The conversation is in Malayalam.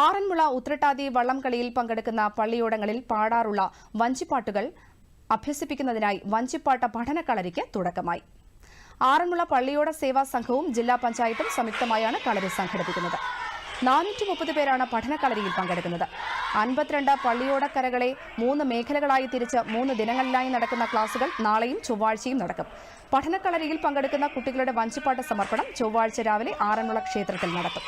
ആറന്മുള ഉത്രട്ടാതി വള്ളംകളിയിൽ പങ്കെടുക്കുന്ന പള്ളിയോടങ്ങളിൽ പാടാറുള്ള വഞ്ചിപ്പാട്ടുകൾ അഭ്യസിപ്പിക്കുന്നതിനായി വഞ്ചിപ്പാട്ട പഠനക്കളരിക്ക് തുടക്കമായി. ആറന്മുള പള്ളിയോട സേവാ സംഘവും ജില്ലാ പഞ്ചായത്തും സംയുക്തമായാണ് കളരി സംഘടിപ്പിക്കുന്നത്. നാനൂറ്റി മുപ്പത് പേരാണ് പഠനക്കളരിയിൽ പങ്കെടുക്കുന്നത്. അൻപത്തിരണ്ട് പള്ളിയോടക്കരകളെ മൂന്ന് മേഖലകളായി തിരിച്ച് മൂന്ന് ദിനങ്ങളിലായി നടക്കുന്ന ക്ലാസുകൾ നാളെയും ചൊവ്വാഴ്ചയും നടക്കും. പഠനക്കളരിയിൽ പങ്കെടുക്കുന്ന കുട്ടികളുടെ വഞ്ചിപ്പാട്ട് സമർപ്പണം ചൊവ്വാഴ്ച രാവിലെ ആറന്മുള ക്ഷേത്രത്തിൽ നടത്തും.